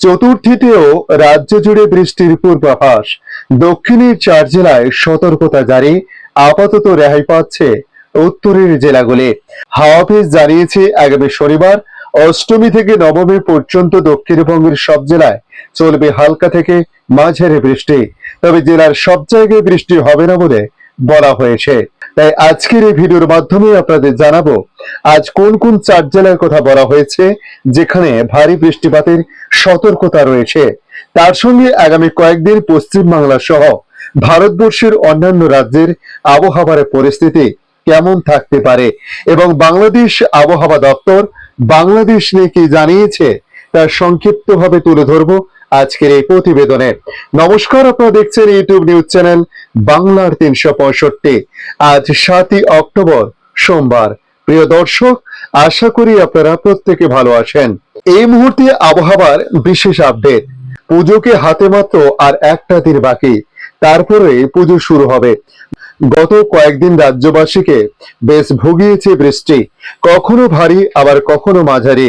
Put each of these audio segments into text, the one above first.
চতুর্থীতেও রাজ্য জুড়ে বৃষ্টির পূর্বাভাস। দক্ষিণের চার জেলায় সতর্কতা জারি, আপাতত রেহাই পাচ্ছে উত্তরের জেলাগুলি। হাওয়া অফিস জানিয়েছে, আগামী শনিবার অষ্টমী থেকে নবমী পর্যন্ত দক্ষিণবঙ্গের সব জেলায় চলবে হালকা থেকে মাঝারি বৃষ্টি। তবে জেলার সব জায়গায় বৃষ্টি হবে না বলে বলা হয়েছে। তাই আজকের এই ভিডিওর মাধ্যমে আপনাদের জানাব, আজ কোন কোন চার জেলার কথা বলা হয়েছে, যেখানে ভারী বৃষ্টিপাতের সতর্কতা রয়েছে। তার সঙ্গে আগামী কয়েকদিন পশ্চিম বাংলা সহ ভারতবর্ষের অন্যান্য রাজ্যের আবহাওয়ার পরিস্থিতি কেমন থাকতে পারে এবং বাংলাদেশ আবহাওয়া দপ্তর বাংলাদেশ নিয়ে কি জানিয়েছে তার সংক্ষিপ্তভাবে তুলে ধরবো। আজকের এই প্রতিবেদনে। নমস্কার, আপনারা দেখছেন ইউটিউব নিউজ চ্যানেল বাংলার তিনশো পঁয়ষট্টি। আজ সাতই অক্টোবর, সোমবার। প্রিয় দর্শক, আশা করি আপনারা প্রত্যেকে ভালো আছেন। এই মুহূর্তে আবহাওয়ার বিশেষ আপডেট। পুজোকে হাতে মাত্র আর একটা দিন বাকি। তারপরে পুজো শুরু হবে। গত কয়েকদিন রাজ্যবাসীকে বেশ ভুগিয়েছে বৃষ্টি। কখনো ভারী, আবার কখনো মাঝারি।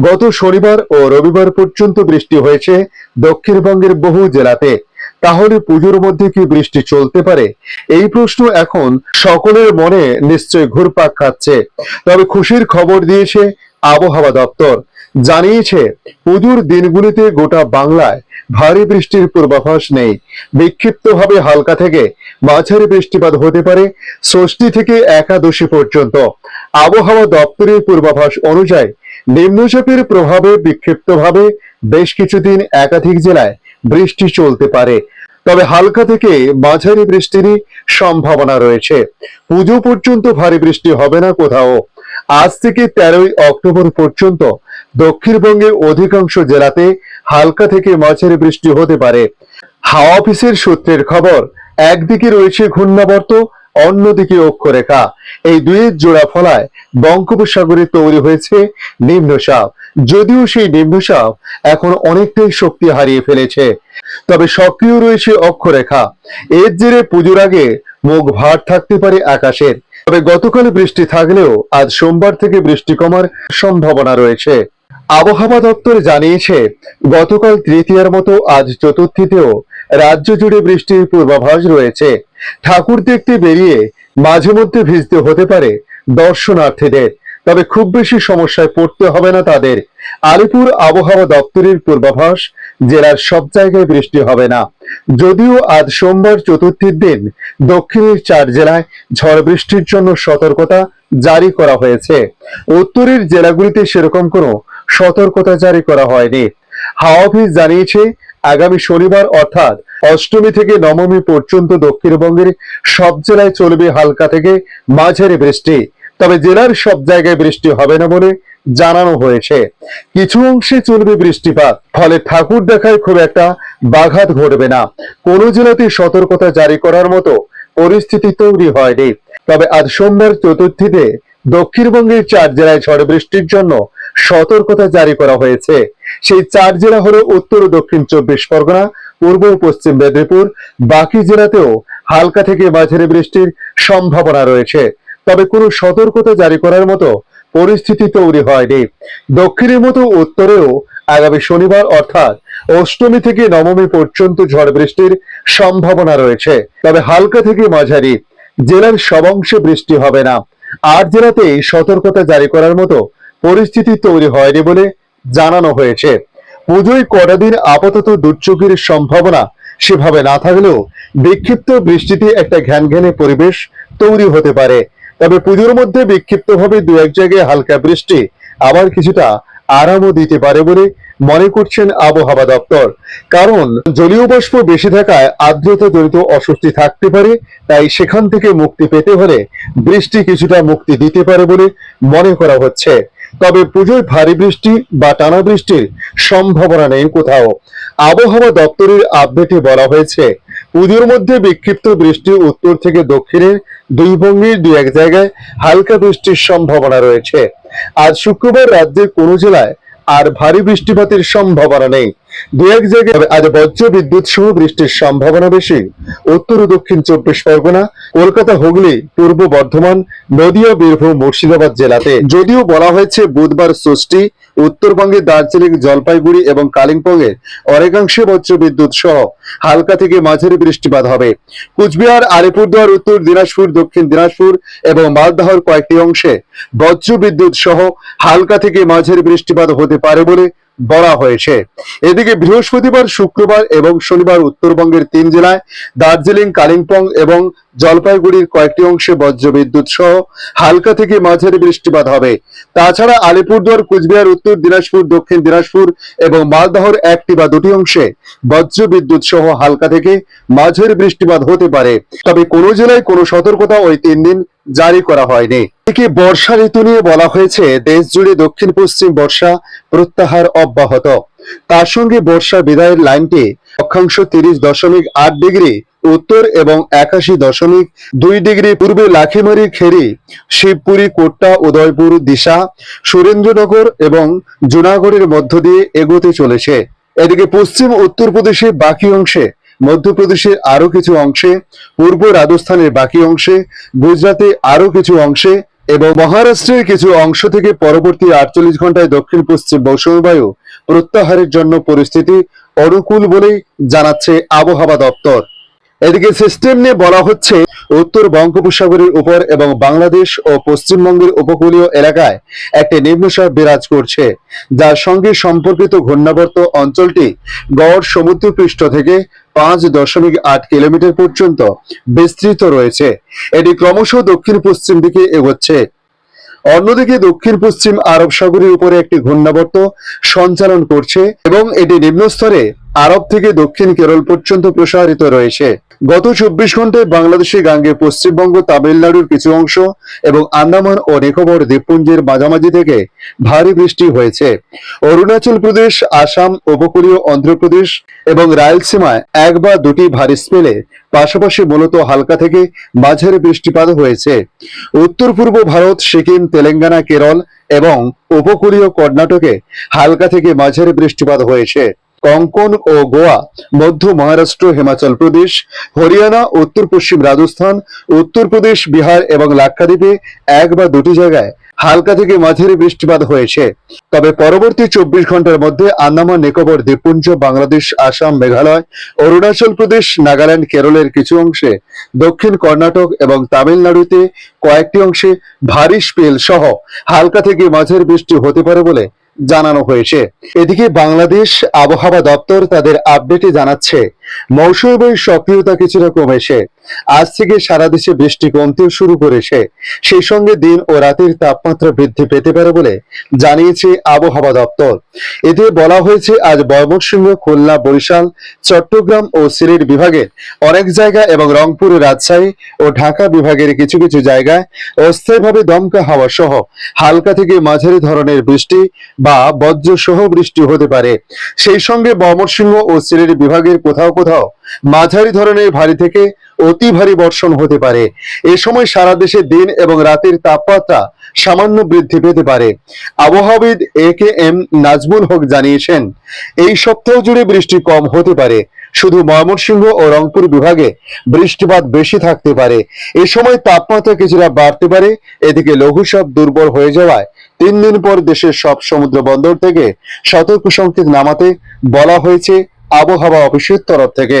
গত শনিবার ও রবিবার পর্যন্ত বৃষ্টি হয়েছে। দক্ষিণবঙ্গের বহু জেলাতে। তাহলে পুজোর মধ্যে কি বৃষ্টি চলতে পারে? এই প্রশ্ন এখন সকলের মনে নিশ্চয় ঘুরপাক খাচ্ছে। তবে খুশির খবর দিয়েছে আবহাওয়া দপ্তর। জানিয়েছে, পুজোর দিনগুলিতে গোটা বাংলায় ভারী বৃষ্টির পূর্বাভাস নেই। বিক্ষিপ্তভাবে হালকা থেকে মাঝারি বৃষ্টিপাত হতে পারে ষষ্ঠী থেকে একাদশী পর্যন্ত। আবহাওয়া দপ্তরের পূর্বাভাস অনুযায়ী নিম্নচাপের প্রভাবে বিক্ষিপ্তভাবে বেশ কিছুদিন একাধিক জেলায় বৃষ্টি চলতে পারে। তবে হালকা থেকে মাঝারি বৃষ্টিরই সম্ভাবনা রয়েছে। পুজো পর্যন্ত ভারী বৃষ্টি হবে না কোথাও। আজ থেকে তেরোই অক্টোবর পর্যন্ত দক্ষিণবঙ্গে অধিকাংশ জেলাতে হালকা থেকে মাঝারি বৃষ্টি হতে পারে। হাওয়া অফিসের সূত্রের খবর, একদিকে রয়েছে ঘূর্ণাবর্ত অন্যদিকে অক্ষরেখা। এই দুয়ের জোড়া ফলায় বঙ্গোপসাগরে তৈরি হয়েছে নিম্নচাপ যদিও সেই নিম্নচাপ এখন অনেকটাই শক্তি হারিয়ে ফেলেছে। তবে সক্রিয় রয়েছে অক্ষরেখা। এর জেরে পুজোর আগে মুখ ভার থাকতে পারে আকাশের। তবে গতকাল বৃষ্টি থাকলেও আজ সোমবার থেকে বৃষ্টি কমার সম্ভাবনা রয়েছে। আবহাওয়া দপ্তর জানিয়েছে, গতকাল তৃতীয়ার মতো আজ চতুর্থীতেও রাজ্য জুড়ে বৃষ্টির পূর্বাভাস রয়েছে। ঠাকুর দেখতে বেরিয়ে মাঝে মধ্যে ভিজতে হতে পারে দর্শনার্থীদের, তবে খুব বেশি সমস্যায় পড়তে হবে না তাদের। আলিপুর আবহাওয়া দপ্তরের পূর্বাভাস, জেলার সব জায়গায় বৃষ্টি হবে না। যদিও আজ সোমবার চতুর্থীর দিন, দক্ষিণের চার জেলায় ঝড় বৃষ্টির জন্য সতর্কতা জারি করা হয়েছে। উত্তরের জেলাগুলিতে সেরকম কোনো সতর্কতা জারি করা হয়নি। হাওয়া অফিস জানিয়েছে আগামী শনিবার অর্থাৎ অষ্টমী থেকে নবমী পর্যন্ত দক্ষিণবঙ্গের সব জেলায় চলবে হালকা থেকে মাঝারি বৃষ্টি। তবে জেলার সব জায়গায় বৃষ্টি হবে না বলে জানানো হয়েছে। কিছু অংশে চলবে বৃষ্টিপাত, ফলে ঠাকুর দেখায় খুব একটা বাঘাত ঘটবে না। কোনো জেলাতে সতর্কতা জারি করার মতো পরিস্থিতি তৈরি হয়নি। তবে আজ সোমবার চতুর্থীতে দক্ষিণবঙ্গের চার জেলায় ঝড় বৃষ্টির জন্য সতর্কতা জারি করা হয়েছে। সেই চার জেলা হলো উত্তর ও দক্ষিণ, চব্বিশ পরগনা, পূর্ব ও পশ্চিম মেদিনীপুর। বাকি জেলাতেও হালকা থেকে মাঝারি বৃষ্টির সম্ভাবনা রয়েছে। তবে কোনো সতর্কতা জারি করার মতো পরিস্থিতি তৈরি হয়নি। দক্ষিণের মতো উত্তরেও আগামী শনিবার অর্থাৎ অষ্টমী থেকে নবমী পর্যন্ত ঝড় বৃষ্টির সম্ভাবনা রয়েছে। তবে হালকা থেকে মাঝারি জেলার সব অংশে বৃষ্টি হবে না। আর জেলাতেই সতর্কতা জারি করার মতো পরিস্থিতি তৈরি হয়নি বলে জানানো হয়েছে। পুজোয় কটা দিন আপাতত দুর্যোগের সম্ভাবনা সেভাবে না থাকলেও বিক্ষিপ্ত বৃষ্টিতে একটা ঘ্যান ঘ্যানে পরিবেশ তৈরি হতে পারে। তবে পুজোর মধ্যে বিক্ষিপ্তভাবে দু এক জায়গায় হালকা বৃষ্টি আবার কিছুটা আরামও দিতে পারে বলে মনে করছেন আবহাওয়া দপ্তর। কারণ জলীয় বাষ্প বেশি থাকায় আর্দ্রতা জনিত অস্বস্তি থাকতে পারে, তাই সেখান থেকে মুক্তি পেতে হলে বৃষ্টি কিছুটা মুক্তি দিতে পারে বলে মনে করা হচ্ছে। তবে পুজোয় ভারী বৃষ্টি বা টানা বৃষ্টির সম্ভাবনা নেই কোথাও। আবহাওয়া দপ্তরের আপডেটে বলা হয়েছে, পুজোর মধ্যে বিক্ষিপ্ত বৃষ্টি উত্তর থেকে দক্ষিণের দুই ভঙ্গির দু এক জায়গায় হালকা বৃষ্টির সম্ভাবনা রয়েছে। আজ শুক্রবার রাজ্যের কোনো জেলায় আর ভারী বৃষ্টিপাতের সম্ভাবনা নেই। দু এক জায়গায় আজ বজ্র বিদ্যুৎ সহ বৃষ্টির সম্ভাবনা বেশি। উত্তর ও দক্ষিণ চব্বিশ পরগনা, কলকাতা, হুগলি, পূর্ব বর্ধমান নদীয়া বীরভূম, মুর্শিদাবাদ জেলাতে। যদিও বলা হয়েছে বুধবার ষষ্ঠী, উত্তরবঙ্গে দার্জিলিং, জলপাইগুড়ি এবং কালিম্পংয়ে অনেকাংশে বজ্র বিদ্যুৎ সহ হালকা থেকে মাঝারি বৃষ্টিপাত হবে। কুচবিহার, আলিপুরদুয়ার, উত্তর দিনাজপুর, দক্ষিণ দিনাজপুর এবং মালদহর কয়েকটি অংশে বজ্র বিদ্যুৎ সহ হালকা থেকে মাঝারি বৃষ্টিপাত হতে পারে বলে বলা হয়েছে। এদিকে বৃহস্পতিবার শুক্রবার এবং শনিবার উত্তরবঙ্গের তিন জেলায় দার্জিলিং কালিম্পং এবং জলপাইগুড়ির কয়েকটি অংশে বজ্র বিদ্যুৎ সহ হালকা থেকে মাঝারি বৃষ্টিপাত হবে। তাছাড়া আলিপুরদুয়ার, কুচবিহার, উত্তর দিনাজপুর, দক্ষিণ দিনাজপুর এবং মালদহর একটি বা দুটি অংশে বজ্র বিদ্যুৎ সহ হালকা থেকে মাঝারি বৃষ্টিপাত হতে পারে। তবে কোনো জেলায় কোনো সতর্কতা ওই তিন দিন জারি করা হয়নি। একে বর্ষা ঋতু নিয়ে বলা হয়েছে দেশ জুড়ে দক্ষিণ পশ্চিম বর্ষা প্রত্যাহার অব্যাহত। তার সঙ্গে বর্ষা বিদায়ের লাইনটি অক্ষাংশ তিরিশ দশমিক আট ডিগ্রি, উত্তর এবং একাশি দশমিক দুই ডিগ্রি, পূর্বে লাখিমারি খেরি, শিবপুরি, কোট্টা, উদয়পুর, দিশা, সুরেন্দ্রনগর এবং জুনাগড়ের মধ্য দিয়ে এগোতে চলেছে। এদিকে পশ্চিম উত্তরপ্রদেশে বাকি অংশে মধ্যপ্রদেশের আরও কিছু অংশে, পূর্ব রাজস্থানের বাকি অংশে গুজরাতে আরও কিছু অংশে এবং মহারাষ্ট্রের কিছু অংশ থেকে পরবর্তী আটচল্লিশ ঘন্টায় দক্ষিণ পশ্চিম মৌসুমী বায়ু প্রত্যাহারের জন্য পরিস্থিতি অনুকূল বলেই জানাচ্ছে আবহাওয়া দপ্তর। এদিকে সিস্টেম নিয়ে বলা হচ্ছে, উত্তর বঙ্গোপসাগরের উপর এবং বাংলাদেশ ও পশ্চিমবঙ্গের উপকূলীয় এলাকায় একটি নিম্নচাপ বিরাজ করছে, যার সঙ্গে সম্পর্কিত ঘূর্ণাবর্ত অঞ্চলটি গড় সমুদ্রপৃষ্ঠ থেকে পাঁচ দশমিক আট কিলোমিটার পর্যন্ত বিস্তৃত রয়েছে। এটি ক্রমশ দক্ষিণ পশ্চিম দিকে এগোচ্ছে। অন্যদিকে দক্ষিণ পশ্চিম আরব সাগরের উপরে একটি ঘূর্ণাবর্ত সঞ্চালন করছে এবং এটি নিম্নস্তরে আরব থেকে দক্ষিণ কেরল পর্যন্ত প্রসারিত রয়েছে। গত চব্বিশ ঘন্টায় বাংলাদেশে গাঙ্গে পশ্চিমবঙ্গ, তামিলনাড়ুর কিছু অংশ এবং আন্দামান ও নিকোবর দ্বীপপুঞ্জের মাঝামাঝি থেকে ভারী বৃষ্টি হয়েছে। অরুণাচল প্রদেশ, আসাম, উপকূলীয় অন্ধ্রপ্রদেশ এবং রায়লসীমায় এক বা দুটি ভারী স্পেলে পাশাপাশি মূলত হালকা থেকে মাঝারি বৃষ্টিপাত হয়েছে। উত্তর পূর্ব ভারত, সিকিম, তেলেঙ্গানা, কেরল এবং উপকূলীয় কর্ণাটকে হালকা থেকে মাঝারি বৃষ্টিপাত হয়েছে। কঙ্কন ও গোয়া, মধ্য মহারাষ্ট্র, হিমাচল প্রদেশ, হরিয়ানা, উত্তর পশ্চিম রাজস্থান উত্তরপ্রদেশ বিহার এবং লাক্ষাদ্বীপে এক বা দুটি জায়গায় হালকা থেকে মাঝারি বৃষ্টিপাত হয়েছে। তবে পরবর্তী চব্বিশ ঘণ্টার মধ্যে আন্দামান, নিকোবর, দ্বীপপুঞ্জ, বাংলাদেশ, আসাম, মেঘালয়, অরুণাচল প্রদেশ, নাগাল্যান্ড, কেরলের কিছু অংশে, দক্ষিণ কর্ণাটক এবং তামিলনাড়ুতে কয়েকটি অংশে ভারী স্পেল সহ হালকা থেকে মাঝারি বৃষ্টি হতে পারে বলে জানানো হয়েছে। এদিকে বাংলাদেশ আবহাওয়া দপ্তর তাদের আপডেটে জানাচ্ছে মৌসুমী বায়ুর সক্রিয়তা কিছুটা কমেছে। আজ থেকে সারা দেশে বৃষ্টি কমতেও শুরু করেছে। সেই সঙ্গে দিন ও রাতের তাপমাত্রা বৃদ্ধি পেতে পারে বলে জানিয়েছে আবহাওয়া দপ্তর। এতে বলা হয়েছে, আজ ময়মনসিংহ, খুলনা, বরিশাল, চট্টগ্রাম ও সিলেট বিভাগের অনেক জায়গা এবং রংপুর রাজশাহী ও ঢাকা বিভাগের কিছু কিছু জায়গায় অস্থায়ীভাবে দমকা হাওয়া সহ হালকা থেকে মাঝারি ধরনের বৃষ্টি বা বজ্র সহ বৃষ্টি হতে পারে। সেই সঙ্গে ময়মনসিংহ ও সিলেট বিভাগের কোথাও কোথাও মাঝারি ধরনের ভারী থেকে অতি ভারী বর্ষণ হতে পারে। এ সময় সারা দেশে দিন এবং রাতের তাপমাত্রা সামান্য বৃদ্ধি পেতে পারে। আবহাওয়াবিদ এ কে এম নাজমুল হক জানিয়েছেন, এই সপ্তাহ জুড়ে বৃষ্টি কম হতে পারে। শুধু ময়মনসিংহ ও রংপুর বিভাগে বৃষ্টিপাত বেশি থাকতে পারে। এ সময় তাপমাত্রা কিছুটা বাড়তে পারে। এদিকে লঘুচাপ দুর্বল হয়ে যাওয়ায় তিন দিন পর দেশের সব সমুদ্র বন্দর থেকে সতর্ক সংকেত নামাতে বলা হয়েছে আবহাওয়া অফিসের তরফ থেকে।